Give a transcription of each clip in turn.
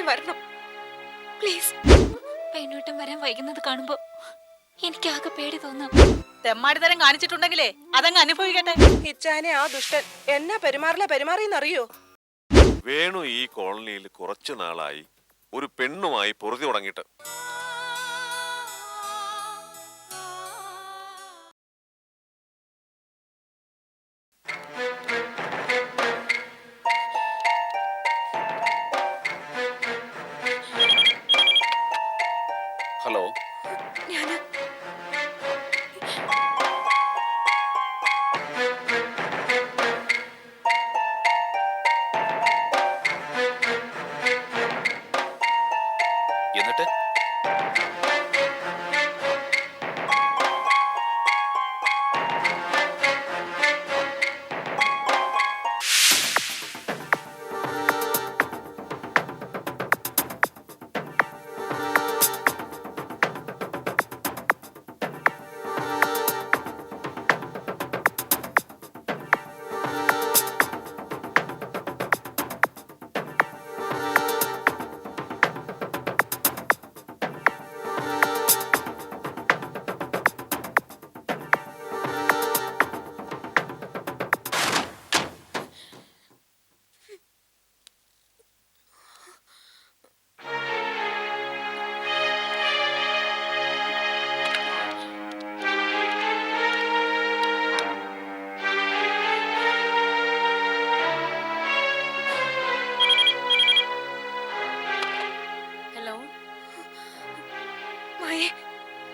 ഉടനെ വരണം. പ്ലീസ് പെണ്ണൂട്ടം വരാൻ വൈകുന്നത് കാണുമ്പോ എനിക്കാകെ പേടി തോന്നാം. തെമ്മാടിത്തരം കാണിച്ചിട്ടുണ്ടെങ്കിലേ അതങ്ങ് അനുഭവിക്കട്ടെ. ഇച്ചാനെ ആ ദുഷ്ടൻ എന്നാ പെരുമാറില്ല പെരുമാറിയെന്നറിയോ? വേണു ഈ കോളനിയിൽ കുറച്ചു നാളായി ഒരു പെണ്ണുമായി പൊറുതി തുടങ്ങിയിട്ട്.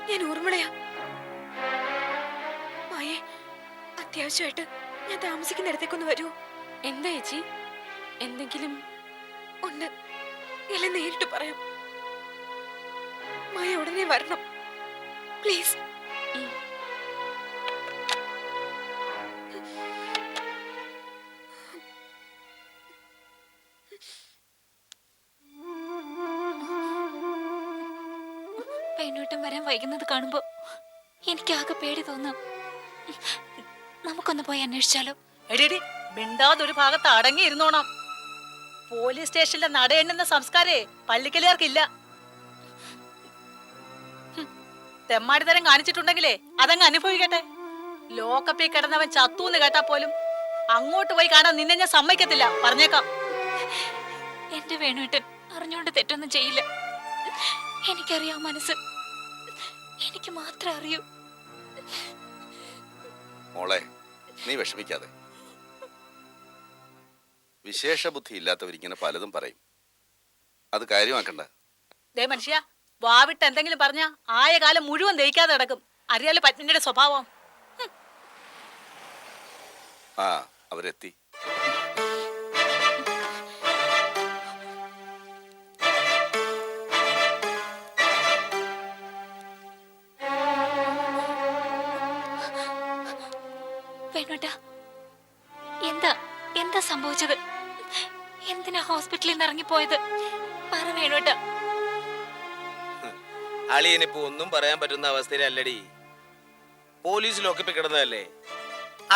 ഞാൻ ഊർമിളയാ. മായേ അത്യാവശ്യമായിട്ട് ഞാൻ താമസിക്കുന്നിടത്തേക്കൊന്ന് വരൂ. എന്താ ചേച്ചി? എന്തെങ്കിലും? ഉണ്ട് എല്ലാം നേരിട്ട് പറയാം. മായ ഉടനെ വരണം. പ്ലീസ്. പോയി അന്വേഷിച്ചാലോ? എടിടി മിണ്ടാതൊരു ഭാഗത്ത് അടങ്ങി ഇരുന്നോണം പോലീസ് സ്റ്റേഷനിലെ നടയെണ്ണുന്ന സംസ്കാരേ പള്ളിക്കലുകാർക്കില്ല തെമ്മാടി തെമ്മാടിത്തരം കാണിച്ചിട്ടുണ്ടെങ്കിലേ അതങ്ങ് അനുഭവിക്കട്ടെ. ലോക്കപ്പിൽ കിടന്നവൻ ചത്തൂന്ന് കേട്ടാ പോലും അങ്ങോട്ട് പോയി കാണാൻ നിന്നെ ഞാൻ സമ്മതിക്കത്തില്ല. പറഞ്ഞേക്കാം. എന്റെ വേണുട്ടൻ അറിഞ്ഞോണ്ട് തെറ്റൊന്നും ചെയ്യില്ല. എനിക്കറിയാം മനസ്സ്. എനിക്ക് മാത്രം അറിയൂ. മോളെ നീ വിഷമിക്കാതെ. വിശേഷ ബുദ്ധി ഇല്ലാത്തവരിങ്ങനെ പലതും പറയും. അത് കാര്യമാക്കണ്ട. ദേ മനുഷ്യ വാവിട്ട് എന്തെങ്കിലും പറഞ്ഞ ആയ കാലം മുഴുവൻ ദഹിക്കാതെ കിടക്കും. അറിയാലോ പത്മിനിയുടെ സ്വഭാവം. ആ അവരെത്തി. വേണുവേട്ട എന്താ എന്താ സംഭവിച്ചത്? എന്തിനാ ഹോസ്പിറ്റലിൽ നിന്ന് ഇറങ്ങിപ്പോയത്? പറ വേണുവേട്ട അളിയനിപ്പോ ഒന്നും പറയാൻ പറ്റുന്ന അവസ്ഥയിലല്ലടി. പോലീസ് ലോക്കപ്പിൽ കിടന്നതല്ലേ?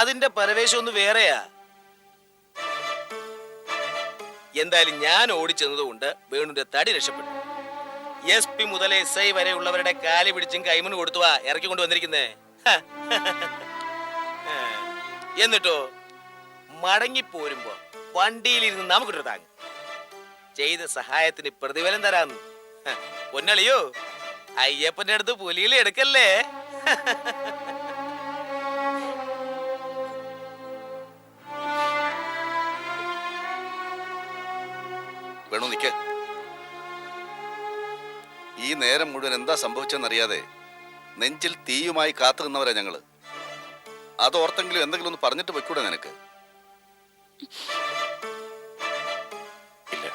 അതിന്റെ പരവേശം ഒന്ന് വേറെയാ. എന്തായാലും ഞാൻ ഓടിച്ചെന്നതുകൊണ്ട് വേണുന്റെ തടി രക്ഷപ്പെട്ടു. എസ് പി മുതൽ എസ് ഐ വരെ ഉള്ളവരുടെ കാലി പിടിച്ചും കൈമണ് കൊടുത്തുവാ ഇറക്കി കൊണ്ട് വന്നിരിക്കുന്നേ മടങ്ങി എന്നിട്ടോ മടങ്ങിപ്പോരുമ്പോ വണ്ടിയിലിരുന്ന് നമുക്ക് താങ്ങ്. ചെയ്ത സഹായത്തിന് പ്രതിഫലം തരാന്ന്. പൊന്നളിയോ അയ്യപ്പന്റെ അടുത്ത് പുലിയിൽ എടുക്കല്ലേ? വേണു നിക്ക. ഈ നേരം മുഴുവൻ എന്താ സംഭവിച്ചെന്നറിയാതെ നെഞ്ചിൽ തീയുമായി കാത്തു നിന്നവരാ ഞങ്ങൾ. അതോർത്തെങ്കിലും എന്തെങ്കിലും ഒന്ന് പറഞ്ഞിട്ട് വെക്കൂടെ നിനക്ക്? ഇല്ല.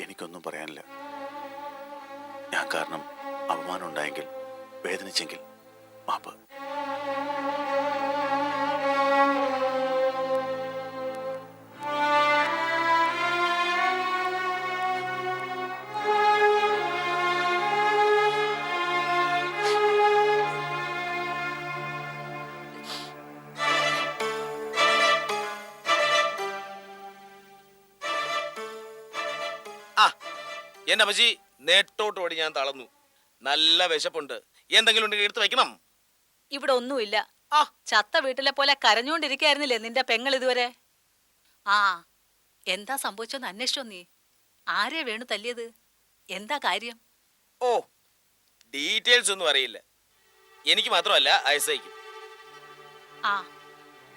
എനിക്കൊന്നും പറയാനില്ല. ഞാൻ കാരണം അപമാനം ഉണ്ടായെങ്കിൽ വേദനിച്ചെങ്കിൽ മാപ്പ്. എന്റെ അമ്മച്ചി നേട്ടോട്ട് ഓടി ഞാൻ തളർന്നു. നല്ല വിശപ്പുണ്ട്. എന്തെങ്കിലും ഉണ്ടെങ്കിൽ എടുത്ത് വെക്കണം ഇവിടെ ഒന്നുമില്ല. ആ. ചത്ത വീട്ടിലെ പോലെ കരഞ്ഞുകൊണ്ടിരിക്കായിരുന്നില്ലേ നിന്റെ പെങ്ങൾ ഇതുവരെ? ആ എന്താ സംഭവിച്ചെന്ന് അന്വേഷിച്ചോ നീ. ആരെ വേണു തല്ലിയത്? എന്താ കാര്യം? ഓ ഡീറ്റെയിൽസ് ഒന്നും അറിയില്ല. എനിക്ക് മാത്രമല്ല ആ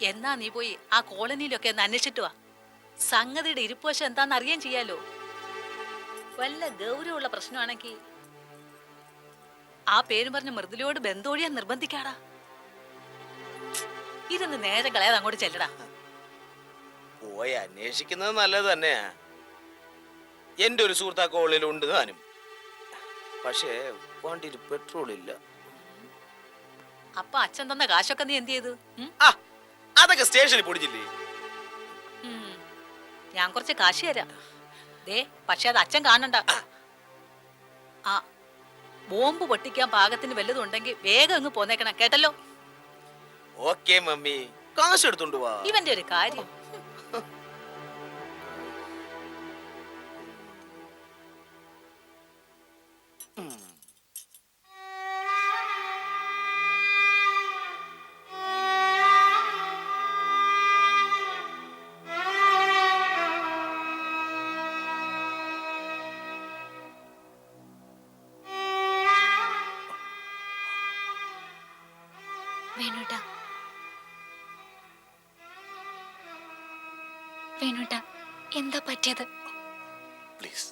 എന്നാ നീ പോയി ആ കോളനിയിലൊക്കെ ഒന്ന് അന്വേഷിച്ചിട്ട് വാ. സംഗതിയുടെ ഇരിപ്പോശം എന്താന്ന് അറിയാൻ ചെയ്യാലോ. വല്ല ഗൗരവമുള്ള പ്രശ്നമാണെങ്കിൽ ആ പേര് പറഞ്ഞ മൃദുലയോട് ബന്ധോഴിയാൻ നിർബന്ധിക്കാടാ. ഇരുന്ന് നേരെ കളയാതെ അങ്ങോട്ട് ചെല്ലടാ. പോയി അന്വേഷിക്കുന്നത് നല്ലത് തന്നെയാ. എന്റെ ഒരു സുഹൃത്ത് ആ കോളിലുണ്ട് താനും. പക്ഷേ വണ്ടിയിൽ പെട്രോൾ ഇല്ല. അപ്പൊ അച്ഛൻ തന്ന കാശൊക്കെ നീ എന്ത് ചെയ്തു? ആ അതൊക്കെ സ്റ്റേഷനിൽ പൊടിച്ചില്ലേ. ഞാൻ കുറച്ച് കാശ് തരാം. ദേ പക്ഷെ അത് അച്ഛൻ കാണണ്ട. ആ ബോംബ് പൊട്ടിക്കാൻ പാകത്തിന് വല്ലതും ഉണ്ടെങ്കിൽ വേഗം അങ്ങ് പോന്നേക്കണം കേട്ടല്ലോ? Okay mummy. കാശ് എടുത്തോണ്ട് വാ. ഇവന്റെ ഒരു കാര്യം. പ്ലീസ്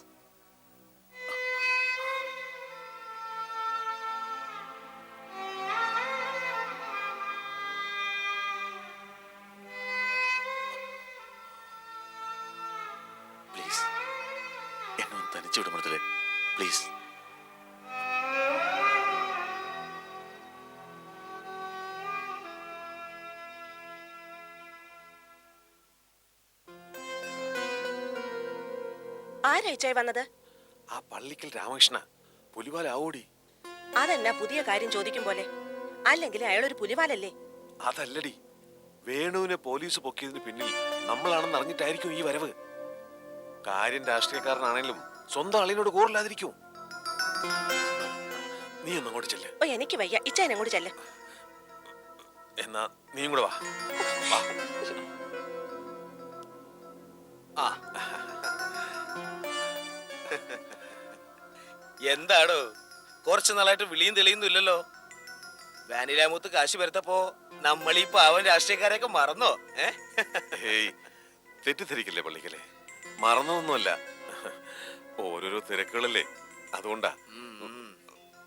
ആരായിച്ചായി വന്നത്? ആ പള്ളിക്കൽ രാമകൃഷ്ണ പുലിവാല ആവോടി. അതെന്നാ പുതിയ കാര്യം ചോദിക്കും പോലെ. അല്ലെങ്കിൽ അയാളൊരു പുലിവാലല്ലേ? അതല്ലടി. വേണുവിനെ പോലീസ് പൊക്കിയതിന് പിന്നിൽ നമ്മളാണെന്ന് അറിഞ്ഞിട്ടായിരിക്കും ഈ വരവ്. കാര്യം രാഷ്ട്രീയക്കാരനാണെങ്കിലും സ്വന്തം അളിയനോട് കൂറില്ലാതിരിക്കും. നീ ഒന്ന് അങ്ങോട്ട് ചെല്ല്. ഓ എനിക്ക് വയ്യ. ഇച്ചാൻ അങ്ങോട്ട് ചെല്ല. എന്നാ നീയും കൂടെ വാ. ആ. എന്താടോ? കുറച്ച് നാളായിട്ട് വിളിയും തെളിയുന്നില്ലല്ലോ വാനിലാമൂത്ത് കാശ് വരുത്തപ്പോ നമ്മൾ ഈ പാവൻ രാഷ്ട്രീയക്കാരെയൊക്കെ മറന്നോ? ഏ? ഹേയ് തെറ്റിദ്ധരിക്കില്ലേ പള്ളിക്കലെ? മറന്നൊന്നുമല്ല ഓരോരോ തിരക്കുകളല്ലേ അതുകൊണ്ടാ.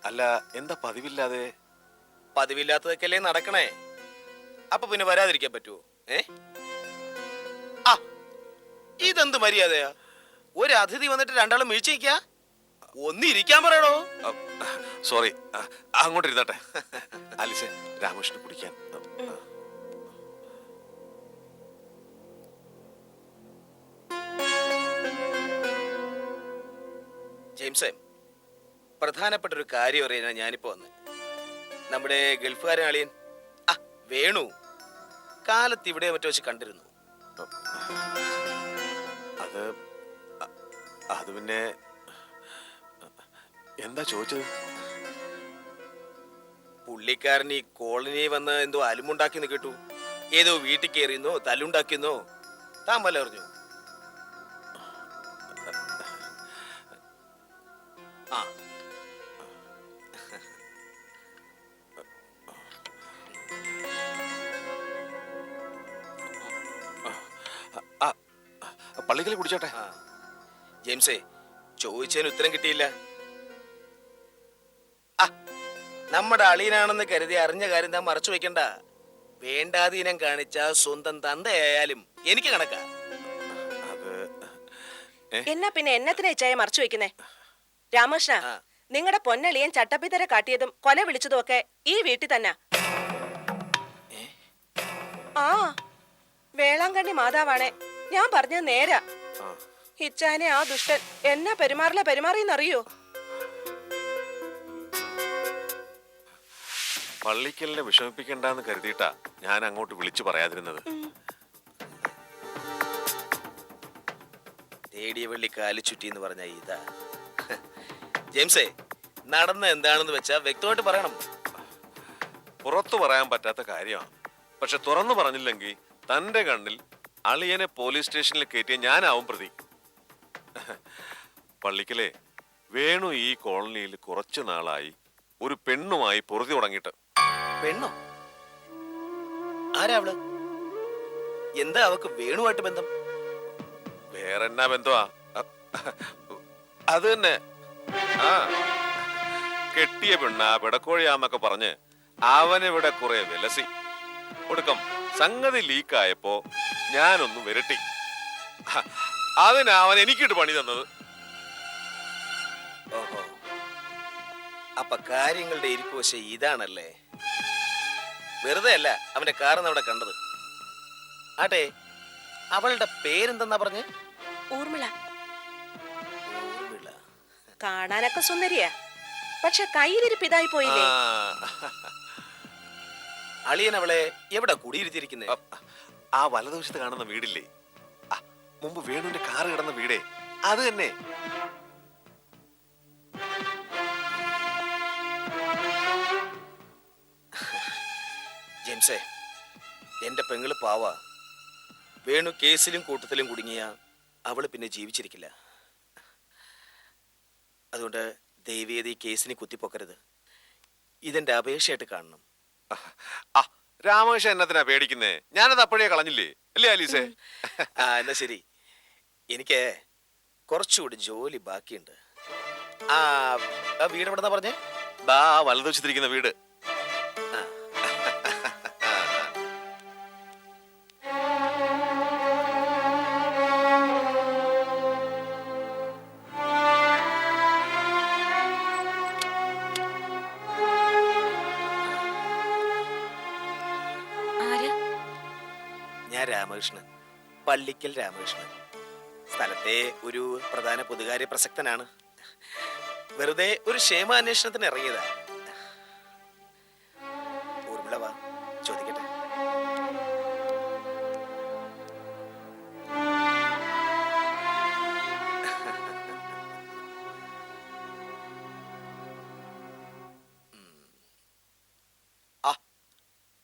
അല്ല എന്താ പതിവില്ലാതെ? പതിവില്ലാത്തതൊക്കെയല്ലേ നടക്കണേ. അപ്പൊ പിന്നെ വരാതിരിക്കാൻ പറ്റുമോ ഏ? ആ ഇതെന്ത് മര്യാദയാ? ഒരു അതിഥി വന്നിട്ട് രണ്ടാളും വീഴ്ചയ്ക്കാ ഒന്നിരിക്കാൻ പറയണോ സോറി അങ്ങോട്ട് ഇരുന്നാട്ടെ ആലിസെ രാമകൃഷ്ണൻ കുടിക്കാൻ. ജെയിംസേ പ്രധാനപ്പെട്ട ഒരു കാര്യം അറിയാനാ ഞാനിപ്പോ വന്ന്. നമ്മുടെ ഗൾഫുകാരൻ അളിയൻ ആ വേണു കാലത്ത് ഇവിടെ മറ്റോ വെച്ച് കണ്ടിരുന്നു. അത് അത് പിന്നെ എന്താ ചോദിച്ചത്? പുള്ളിക്കാരൻ ഈ കോളനി വന്ന് എന്തോ അലുമുണ്ടാക്കിന്ന് കേട്ടു. ഏതോ വീട്ടിൽ കയറിയെന്നോ തല്ലുണ്ടാക്കിയെന്നോ. താൻ വല്ല അറിഞ്ഞു? ആ. പള്ളിക്കൽ കുടിച്ചോട്ടെ. ജെയിംസേ ചോദിച്ചതിന് ഉത്തരം കിട്ടിയില്ല. നമ്മുടെ അളിയനാണെന്ന് കരുതി അറിഞ്ഞ കാര്യം താൻ മറച്ചു വെക്കണ്ട. വേണ്ടാതീനം കാണിച്ച സ്വന്തം തന്തയായാലും എനിക്ക് കണക്കാ. അത് എന്നാ പിന്നെ എന്നത്തിനാ ചായ മറച്ചു വെക്കുന്നേ? രാമകൃഷ്ണ നിങ്ങളുടെ പൊന്നളിയൻ ചട്ടപ്പിത്തര കാട്ടിയതും കൊല വിളിച്ചതും ഒക്കെ ഈ വീട്ടിൽ തന്നെ. ആ വേളാങ്കണ്ണി മാതാവാണേ. ഞാൻ പറഞ്ഞ നേരാ. ഇച്ചാനെ ആ ദുഷ്ടൻ എന്നാ പെരുമാറില്ല പെരുമാറിയെന്നറിയോ? പള്ളിക്കലിനെ വിഷമിപ്പിക്കണ്ടെന്ന് കരുതിയിട്ടാ ഞാൻ അങ്ങോട്ട് വിളിച്ചു പറയാതിരുന്നത്. തേടിയ വെള്ളി കാലി ചുറ്റി എന്ന് പറഞ്ഞ ഇതാ. ജെയിംസേ നടന്ന എന്താണെന്ന് വെച്ചാ വ്യക്തമായിട്ട് പറയണം. പുറത്തു പറയാൻ പറ്റാത്ത കാര്യമാണ് പക്ഷെ തുറന്നു പറഞ്ഞില്ലെങ്കിൽ തന്റെ കണ്ണിൽ അളിയനെ പോലീസ് സ്റ്റേഷനിൽ കയറ്റിയ ഞാനാവും പ്രതി. പള്ളിക്കലേ വേണു ഈ കോളനിയിൽ കുറച്ചു നാളായി ഒരു പെണ്ണുമായി പൊറുതി തുടങ്ങിയിട്ട്. പെണ്ണോ? ആരാ അവൾ? എന്താ അവക്ക് വേണുമായിട്ട് ബന്ധം? വേറെ എന്നാ ബന്ധമാ അത് തന്നെ. ആ കെട്ടിയ പെണ്ണാ പിടക്കോഴിയാന്നൊക്കെ പറഞ്ഞ് അവനിവിടെ കുറെ വിലസി. ഒടുക്കം സംഗതി ലീക്കായപ്പോ ഞാനൊന്ന് വിരട്ടി. അതിനാ അവൻ എനിക്കിട്ട് പണി തന്നത്. ഓഹോ. അപ്പൊ കാര്യങ്ങളുടെ ഇരിപ്പ് വശം ഇതാണല്ലേ? വെറുതെ അല്ല അവന്റെ കാറിന്ന് അവിടെ കണ്ടത്. ആട്ടെ അവളുടെ പേരെന്തെന്നാ പറഞ്ഞ്? ഊർമിള. കാണാനൊക്കെ സുന്ദരിയാ. പക്ഷെ കയ്യിലൊരു പിതായി പോയില്ലേ? ആ, അളിയൻ അവളെ എവിടെ കുടിയിരുത്തിയിരിക്കുന്നേ ആ വലതുവശത്ത് കാണുന്ന വീടില്ലേ? ആ, മുമ്പ് വേണുവിന്റെ കാറ് കിടന്ന വീടേ. അത് തന്നെ. ജെയിംസേ എന്റെ പെങ്ങൾ പാവ. വേണു കേസിലും കൂട്ടത്തിലും കുടുങ്ങിയ അവൾ പിന്നെ ജീവിച്ചിരിക്കില്ല. അതുകൊണ്ട് ദൈവീയത ഈ കേസിന് കുത്തിപ്പൊക്കരുത്. ഇതെന്റെ അപേക്ഷയായിട്ട് കാണണം. ആ രാമകൃഷ്ണൻ എന്നത്തിനാ പേടിക്കുന്നേ? ഞാനത് അപ്പോഴേ കളഞ്ഞില്ലേ? അല്ലേ ആലീസേ? ആ എന്നാ ശരി. എനിക്ക് കുറച്ചുകൂടി ജോലി ബാക്കിയുണ്ട്. ആ വീട് എവിടെന്നാ പറഞ്ഞേ? ബാ വലതുവശത്തിരിക്കുന്ന വീട്. പള്ളിക്കൽ രാമകൃഷ്ണൻ. സ്ഥലത്തെ ഒരു പ്രധാന പൊതുകാര്യ പ്രസക്തനാണ്. വെറുതെ ഒരു ക്ഷേമാന്വേഷണത്തിന് ഇറങ്ങിയതാ.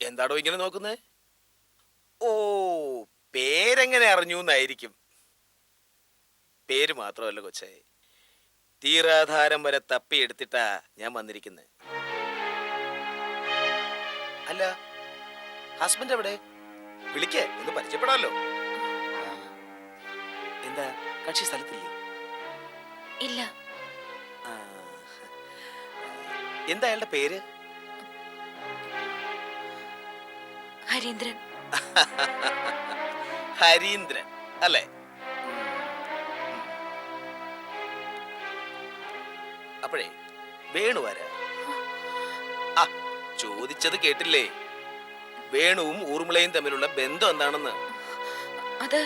എന്താടോ ഇങ്ങനെ നോക്കുന്നേ? ഓ പേരെങ്ങനെ അറിഞ്ഞു എന്നായിരിക്കും പേര് മാത്രമല്ല കൊച്ചേ തീരാധാരം വരെ തപ്പി തപ്പിയെടുത്തിട്ടാ ഞാൻ വന്നിരിക്കുന്നത് അല്ല ഹസ്ബൻഡ് എവിടെ? വിളിക്കേ ഒന്ന് പരിചയപ്പെടാമല്ലോ എന്താ കക്ഷി സ്ഥലത്തില്ലേ? ഇല്ല. എന്താ അയാളുടെ പേര്? ഹരീന്ദ്രൻ. ഹരീന്ദ്രൻ അല്ലേ? അപ്പോഴേ വേണു ആരാ? ആ ചോദിച്ചത് കേട്ടില്ലേ? വേണുവും ഊർമിളയും തമ്മിലുള്ള ബന്ധം എന്താണെന്ന്? അത്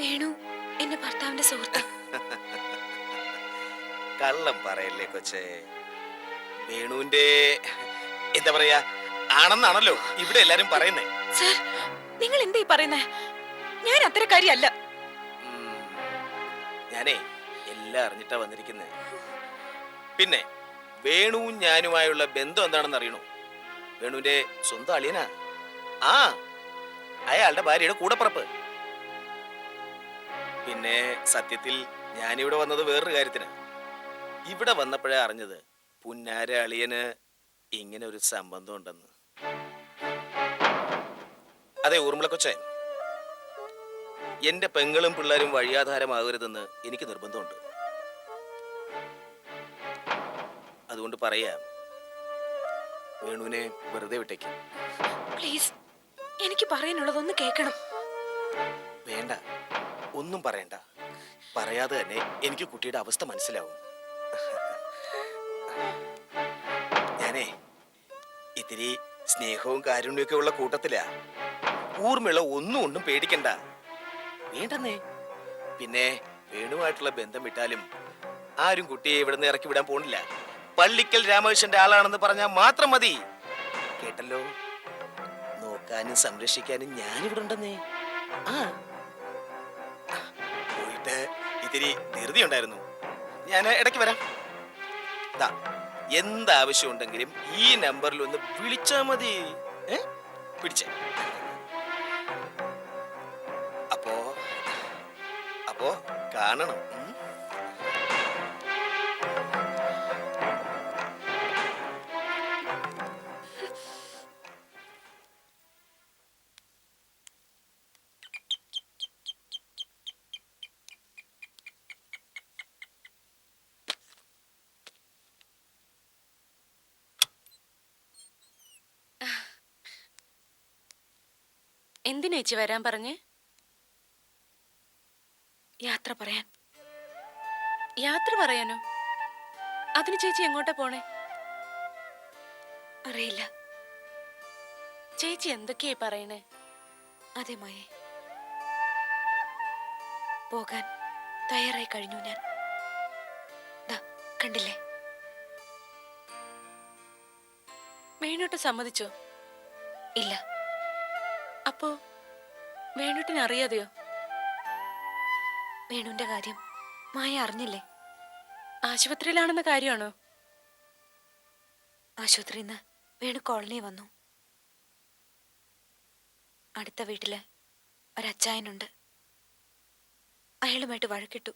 വേണു എന്റെ ഭർത്താവിന്റെ സുഹൃത്ത്. കള്ളം പറയല്ലേ കൊച്ചേ. വേണുവിന്റെ എന്താ പറയാ ആണെന്നാണല്ലോ ഇവിടെ എല്ലാരും പറയുന്നേ. നിങ്ങൾ എന്താ ഈ പറയുന്നേ? ഞാൻ ഉം. ഞാനേ എല്ലാം അറിഞ്ഞിട്ടാ വന്നിരിക്കുന്നേ. പിന്നെ വേണുവും ഞാനുമായുള്ള ബന്ധം എന്താണെന്ന് അറിയണോ? വേണുവിന്റെ സ്വന്തം അളിയനാ? ആ അയാളുടെ ഭാര്യയുടെ കൂടപ്പുറപ്പ്. പിന്നെ സത്യത്തിൽ ഞാനിവിടെ വന്നത് വേറൊരു കാര്യത്തിന്. ഇവിടെ വന്നപ്പോഴേ അറിഞ്ഞത് പുന്നാര അളിയന് ഇങ്ങനെ ഒരു സംബന്ധം ഉണ്ടെന്ന്. അതെ ഊർമിള കൊച്ചേ എന്റെ പെങ്ങളും പിള്ളേരും വഴിയാധാരമാകരുതെന്ന് എനിക്ക് നിർബന്ധമുണ്ട്. അതുകൊണ്ട് പറയാം വേണുവിനെ വെറുതെ വിട്ടേക്കും. പ്ലീസ് എനിക്ക് പറയാനുള്ളതൊന്ന് കേൾക്കണം. വേണ്ട ഒന്നും പറയണ്ട. പറയാതെ തന്നെ എനിക്ക് കുട്ടിയുടെ അവസ്ഥ മനസ്സിലാവും. ഞാനേ ഇത്തിരി സ്നേഹവും കാരുണ്യമൊക്കെ ഉള്ള കൂട്ടത്തിലാ. ഊർമിള ഒന്നും ഒന്നും പേടിക്കണ്ട. വേണ്ടെന്നേ. പിന്നെ വേണുമായിട്ടുള്ള ബന്ധം വിട്ടാലും ആരും കുട്ടിയെ ഇവിടുന്ന് ഇറക്കി വിടാൻ പോണില്ല. പള്ളിക്കൽ രാമകൃഷ്ണന്റെ ആളാണെന്ന് പറഞ്ഞാൽ മാത്രം മതി. കേട്ടല്ലോ? നോക്കാനും സംരക്ഷിക്കാനും ഞാനിവിടെ ഉണ്ടെന്നേ. ആ. പോയിട്ട് ഇത്തിരി ധൃതി ഉണ്ടായിരുന്നു. ഞാൻ ഇടയ്ക്ക് വരാം. ദാ എന്താവശ്യം ഉണ്ടെങ്കിലും ഈ നമ്പറിൽ ഒന്ന് വിളിച്ചാ മതി. ഏ? പിടിച്ചേ. അപ്പോ കാണണം. എന്തിനേച്ചി വരാൻ പറഞ്ഞേ യാത്ര പറയാൻ. യാത്ര പറയാനോ? അതിന് ചേച്ചി എങ്ങോട്ടാ പോണേ? അറിയില്ല. ചേച്ചി എന്തൊക്കെയായി പറയണേ? അതെ മായേ. പോകാൻ തയ്യാറായി കഴിഞ്ഞു ഞാൻ. കണ്ടില്ലേ? വേണുട്ട് സമ്മതിച്ചോ? ഇല്ല. അപ്പോ വേണോട്ടിന് അറിയാതെയോ? വേണുവിന്റെ കാര്യം. മായ അറിഞ്ഞില്ലേ? ആശുപത്രിയിലാണെന്ന കാര്യമാണോ? ആശുപത്രിയിൽ നിന്ന് വേണു കോളനി വന്നു. അടുത്ത വീട്ടിൽ ഒരച്ചായനുണ്ട്. അയാളുമായിട്ട് വഴക്കിട്ടു.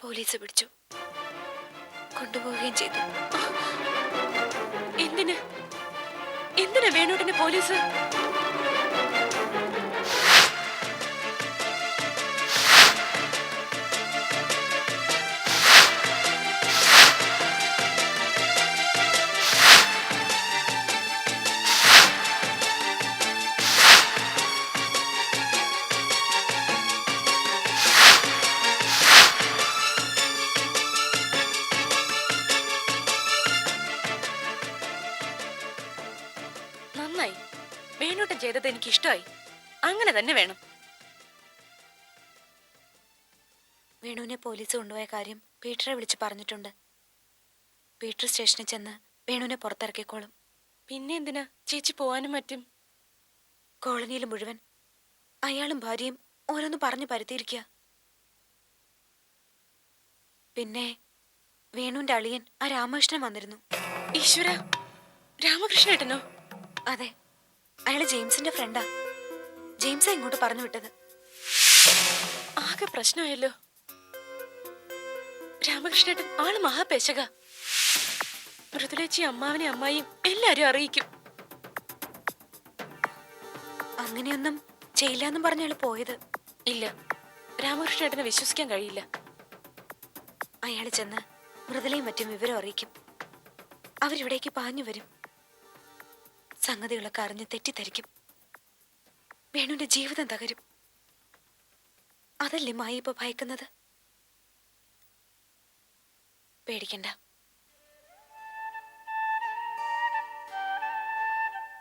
പോലീസ് പിടിച്ചു. കൊണ്ടുപോവുകയും ചെയ്തു. എന്തിന്? എന്തിനാ വേണോട്ടിന് പോലീസ്? അങ്ങനെ തന്നെ വേണം. വേണുവിനെ പോലീസ് കൊണ്ടുപോയ കാര്യം പീറ്ററെ വിളിച്ച് പറഞ്ഞിട്ടുണ്ട്. പീറ്റർ സ്റ്റേഷനിൽ ചെന്ന് വേണുവിനെ പുറത്തിറക്കിക്കോളും. പിന്നെ എന്തിനാ? ചേച്ചി പോവാനും മറ്റും കോളനിയിൽ മുഴുവൻ അയാളും ഭാര്യയും ഓരോന്ന് പറഞ്ഞു പരുത്തിയിരിക്കുക പിന്നെ വേണുവിന്റെ അളിയൻ ആ രാമകൃഷ്ണൻ വന്നിരുന്നു. ഈശ്വര രാമകൃഷ്ണേട്ടനോ? അതെ അയാൾ ജെയിംസിന്റെ ഫ്രണ്ടാ. ജെയിംസാ ഇങ്ങോട്ട് പറഞ്ഞു വിട്ടത്. ആകെ പ്രശ്നമായല്ലോ. രാമകൃഷ്ണേട്ടൻ ആൾ മഹാപേശക. മൃദുലേച്ചി അമ്മാവനെ അമ്മായിയും എല്ലാരും അറിയിക്കും. അങ്ങനെയൊന്നും ചെയ്യില്ലെന്നും പറഞ്ഞയാൾ പോയത്. ഇല്ല രാമകൃഷ്ണേട്ടനെ വിശ്വസിക്കാൻ കഴിയില്ല. അയാൾ ചെന്ന് മൃദുലയും മറ്റും വിവരം അറിയിക്കും. അവരിവിടേക്ക് പാഞ്ഞു വരും. സംഗതികളൊക്കെ അറിഞ്ഞ് തെറ്റിദ്ധരിക്കും. വേണുവിന്റെ ജീവിതം തകരും. അതല്ലേ മായി ഇപ്പൊ ഭയക്കുന്നത്? പേടിക്കണ്ട.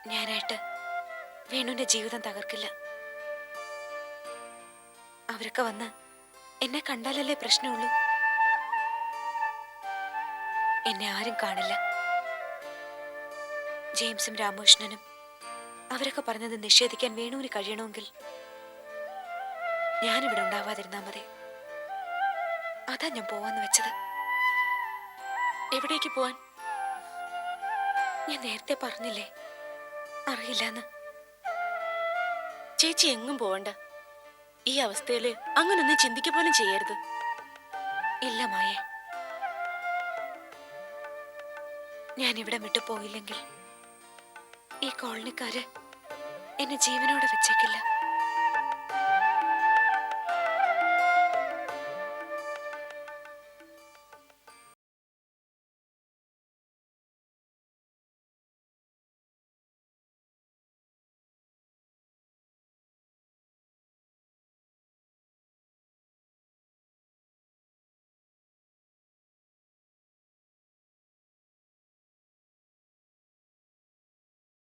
ഞാനായിട്ട് വേണുവിന്റെ ജീവിതം തകർക്കില്ല. അവരൊക്കെ വന്ന് എന്നെ കണ്ടാലല്ലേ പ്രശ്നമുള്ളൂ? എന്നെ ആരും കാണില്ല. ജെയിംസും രാമകൃഷ്ണനും അവരൊക്കെ പറഞ്ഞത് നിഷേധിക്കാൻ വേണുവിന് കഴിയണമെങ്കിൽ ഞാനിവിടെ ഉണ്ടാവാതിരുന്നാ മതി. അതാ ഞാൻ പോവാന്ന് വെച്ചത്. എവിടേക്ക് പോവാൻ? ഞാൻ നേരത്തെ പറഞ്ഞില്ലേ? അറിയില്ലെന്ന്. ചേച്ചി എങ്ങും പോവണ്ട. ഈ അവസ്ഥയിൽ അങ്ങനൊന്നും ചിന്തിക്ക പോലും ചെയ്യരുത്. ഇല്ല മായേ. ഞാൻ ഇവിടെ വിട്ടു പോയില്ലെങ്കിൽ ഈ കോളനിക്കാര് എന്നെ ജീവനോടെ വെച്ചേക്കില്ല.